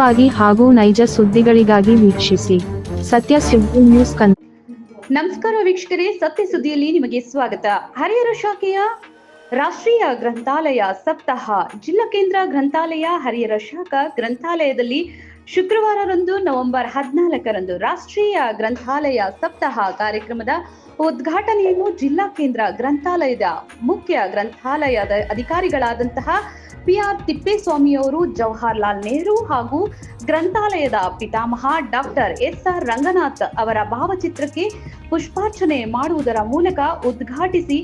ವಾಗಿ ಹಾಗೂ ನೈಜ ಸುದ್ದಿಗಳಿಗಾಗಿ ವೀಕ್ಷಿಸಿ ಸತ್ಯ ಸುದ್ದಿ ನ್ಯೂಸ್ ಕನ್ನಡ. ನಮಸ್ಕಾರ ವೀಕ್ಷಕರೇ, ಸತ್ಯ ಸುದ್ದಿಯಲ್ಲಿ ನಿಮಗೆ ಸ್ವಾಗತ. ಹರಿಹರ ಶಾಖೆಯ ರಾಷ್ಟ್ರೀಯ ಗ್ರಂಥಾಲಯ ಸಪ್ತಾಹ, ಜಿಲ್ಲಾ ಕೇಂದ್ರ ಗ್ರಂಥಾಲಯ ಹರಿಹರ ಶಾಖಾ ಗ್ರಂಥಾಲಯದಲ್ಲಿ ಶುಕ್ರವಾರರಂದು ನವೆಂಬರ್ ಹದಿನಾಲ್ಕರಂದು ರಾಷ್ಟ್ರೀಯ ಗ್ರಂಥಾಲಯ ಸಪ್ತಾಹ ಕಾರ್ಯಕ್ರಮದ ಉದ್ಘಾಟನೆಯನ್ನು ಜಿಲ್ಲಾ ಕೇಂದ್ರ ಗ್ರಂಥಾಲಯದ ಮುಖ್ಯ ಗ್ರಂಥಾಲಯದ ಅಧಿಕಾರಿಗಳಾದಂತಹ ಪಿ ಆರ್ ತಿಪ್ಪೇಸ್ವಾಮಿಯವರು ಜವಾಹರ್ಲಾಲ್ ನೆಹರು ಹಾಗೂ ಗ್ರಂಥಾಲಯದ ಪಿತಾಮಹ ಡಾಕ್ಟರ್ ಎಸ್ ಆರ್ ರಂಗನಾಥ್ ಅವರ ಭಾವಚಿತ್ರಕ್ಕೆ ಪುಷ್ಪಾರ್ಚನೆ ಮಾಡುವುದರ ಮೂಲಕ ಉದ್ಘಾಟಿಸಿ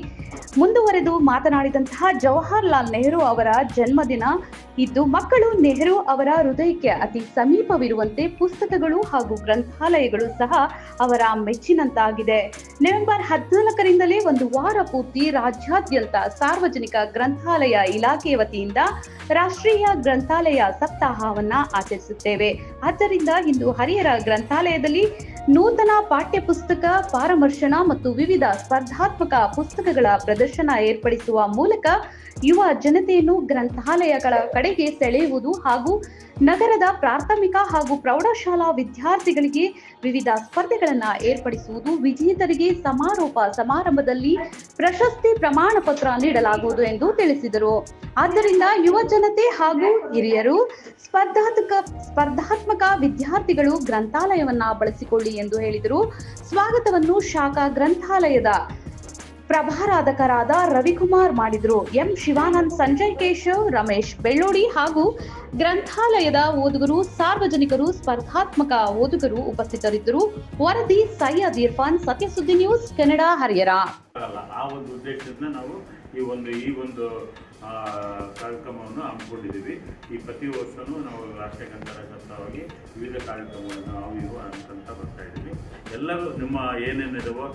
ಮುಂದುವರೆದು ಮಾತನಾಡಿದಂತಹ ಜವಾಹರ್ಲಾಲ್ ನೆಹರು ಅವರ ಜನ್ಮದಿನ. ಇದ್ದು ಮಕ್ಕಳು ನೆಹರು ಅವರ ಹೃದಯಕ್ಕೆ ಅತಿ ಸಮೀಪವಿರುವಂತೆ ಪುಸ್ತಕಗಳು ಹಾಗೂ ಗ್ರಂಥಾಲಯಗಳು ಸಹ ಅವರ ಮೆಚ್ಚಿನಂತಾಗಿದೆ. ನವೆಂಬರ್ ಹದಿನಾಲ್ಕರಿಂದಲೇ ಒಂದು ವಾರ ಪೂರ್ತಿ ರಾಜ್ಯಾದ್ಯಂತ ಸಾರ್ವಜನಿಕ ಗ್ರಂಥಾಲಯ ಇಲಾಖೆ ವತಿಯಿಂದ ರಾಷ್ಟ್ರೀಯ ಗ್ರಂಥಾಲಯ ಸಪ್ತಾಹವನ್ನ ಆಚರಿಸುತ್ತೇವೆ. ಆದ್ದರಿಂದ ಇಂದು ಹರಿಹರ ಗ್ರಂಥಾಲಯದಲ್ಲಿ ನೂತನ ಪಾಠ್ಯ ಪುಸ್ತಕ ಪಾರಮರ್ಶನ ಮತ್ತು ವಿವಿಧ ಸ್ಪರ್ಧಾತ್ಮಕ ಪುಸ್ತಕಗಳ ಪ್ರದರ್ಶನ ಏರ್ಪಡಿಸುವ ಮೂಲಕ ಯುವ ಜನತೆಯನ್ನು ಗ್ರಂಥಾಲಯಗಳ ಕಡೆಗೆ ಸೆಳೆಯುವುದು ಹಾಗೂ ನಗರದ ಪ್ರಾಥಮಿಕ ಹಾಗೂ ಪ್ರೌಢಶಾಲಾ ವಿದ್ಯಾರ್ಥಿಗಳಿಗೆ ವಿವಿಧ ಸ್ಪರ್ಧೆಗಳನ್ನು ಏರ್ಪಡಿಸುವುದು, ವಿಜೇತರಿಗೆ ಸಮಾರೋಪ ಸಮಾರಂಭದಲ್ಲಿ ಪ್ರಶಸ್ತಿ ಪ್ರಮಾಣ ಪತ್ರ ನೀಡಲಾಗುವುದು ಎಂದು ತಿಳಿಸಿದರು. ಆದ್ದರಿಂದ ಯುವ ಜನತೆ ಹಾಗೂ ಹಿರಿಯರು ಸ್ಪರ್ಧಾತ್ಮಕ ಸ್ಪರ್ಧಾತ್ಮಕ ವಿದ್ಯಾರ್ಥಿಗಳು ಗ್ರಂಥಾಲಯವನ್ನ ಬಳಸಿಕೊಳ್ಳಿ ಎಂದು ಹೇಳಿದರು. ಸ್ವಾಗತವನ್ನು ಶಾಖಾ ಗ್ರಂಥಾಲಯದ ಪ್ರಭಾರಾಧಕರಾದ ರವಿಕುಮಾರ್ ಮಾಡಿದರು. ಎಂ. ಶಿವಾನಂದ್, ಸಂಜಯ್ ಕೇಶವ್, ರಮೇಶ್ ಬೆಳ್ಳೋಡಿ ಹಾಗೂ ಗ್ರಂಥಾಲಯದ ಓದುಗರು, ಸಾರ್ವಜನಿಕರು, ಸ್ಪರ್ಧಾತ್ಮಕ ಓದುಗರು ಉಪಸ್ಥಿತರಿದ್ದರು. ವರದಿ ಸೈಯದ್ ಇರ್ಫಾನ್ ಸತ್ಯಸುದ್ದಿ ನ್ಯೂಸ್, ಕೆನಡಾ ಹರಿಯರ ಒಂದು ಉದ್ದೇಶದಿಂದ ನಾವು ಈ ಒಂದು ಈ ಒಂದು ಕಾರ್ಯಕ್ರಮವನ್ನು ಹಮ್ಮಿಕೊಂಡಿದ್ದೀವಿ. ಈ ಪ್ರತಿ ವರ್ಷವೂ ನಾವು ರಾಷ್ಟ್ರೀಯ ಸಪ್ತಾಹವಾಗಿ ವಿವಿಧ ಕಾರ್ಯಕ್ರಮಗಳನ್ನು ನಾವು ಇವು ಅಂತ ಬರ್ತಾ ಇದ್ದೀವಿ. ಎಲ್ಲರೂ ನಿಮ್ಮ ಏನೇನಿದಾವೋ